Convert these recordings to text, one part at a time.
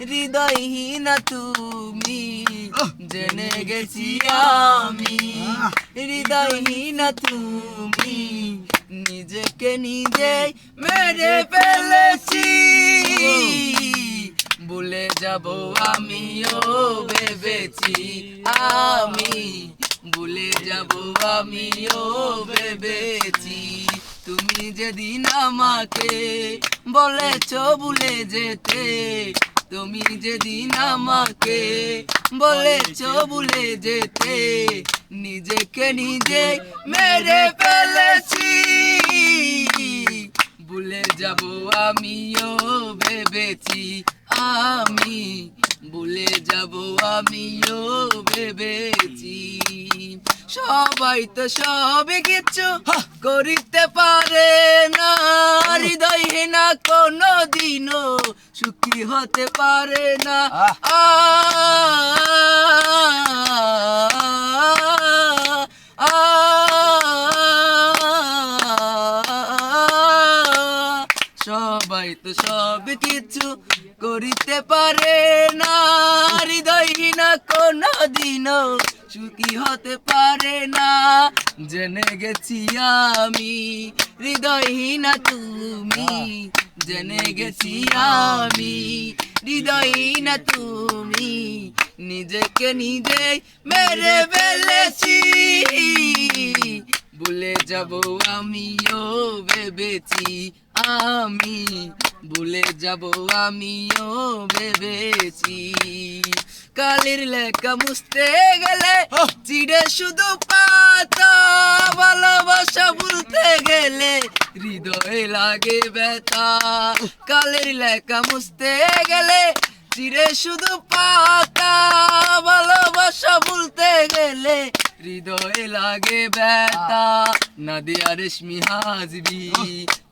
হৃদয়হীনা তুমি জেনে গেছি আমি। হৃদয়হীনা তুমি নিজেকে নিজে মেরে ফেলেছি। ভুলে যাব আমিও ভেবেছি আমি। ভুলে যাব আমিও ভেবেছি। তুমি যেদিন আমাকে বলেছ ভুলে যেতে তুমি যেদিন আমাকে বলেছ ভুলে যেতে, নিজেকে নিজে মেরে ফেলেছি। ভুলে যাব আমিও ভেবেছি, আমি ভুলে যাব আমিও ভেবেছি। সবাই তো সবই কিছু করিতে পারে না। হৃদয় না কোনো দিনও সুখী হতে পারে না। আ। সবাই তো সব কিছু করিতে পারে না। হৃদয়হীনা কোনো দিনও সুখী হতে পারে না। জেনে গেছি আমি, হৃদয়হীনা তুমি। জেনে গেছি আমি, হৃদয়হীনা তুমি। নিজেকে নিজেই মেরে ফেলেছি। যাব আমিও ভেবেছি আমি ভুলে যাব আমিও ভেবেছি। কালির লেখা মুছতে গেলে চিড়ে শুধু পাতা ভালোবাসা ভুলতে গেলে হৃদয়ে লাগে ব্যথা। কালের লেখা মুছতে গেলে চিরে শুধু পাতা ভালোবাসা হৃদয়ে লাগে ব্যথা। নাদিয়া রেশমি হাজবি,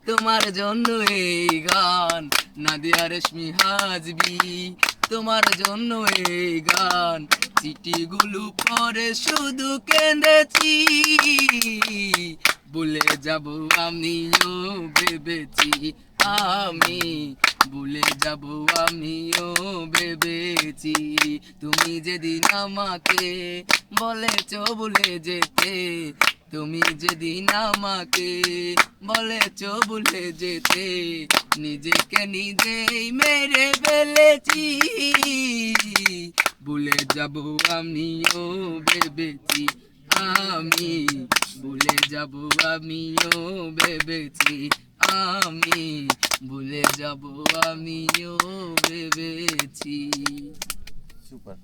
তোমার জন্য এই গান। নাদিয়া রেশমি হাজবি, তোমার জন্য এই গান। চিঠিগুলো পরে শুধু কেঁদেছি। ভুলে যাব আমিও ভেবেছি। আমি, ভুলে যাব আমিও ভেবেছি। তুমি যেদিন আমাকে বলেছ ভুলে যেতে, তুমি যেদিন আমাকে বলেছ ভুলে যেতে, নিজেকে নিজেই মেরে ফেলেছি। ভুলে যাব আমিও ভেবেছি আমি ভুলে যাব আমিও ভেবেছি আমি ভুলে যাব আমিও ভেবেছি। সুপার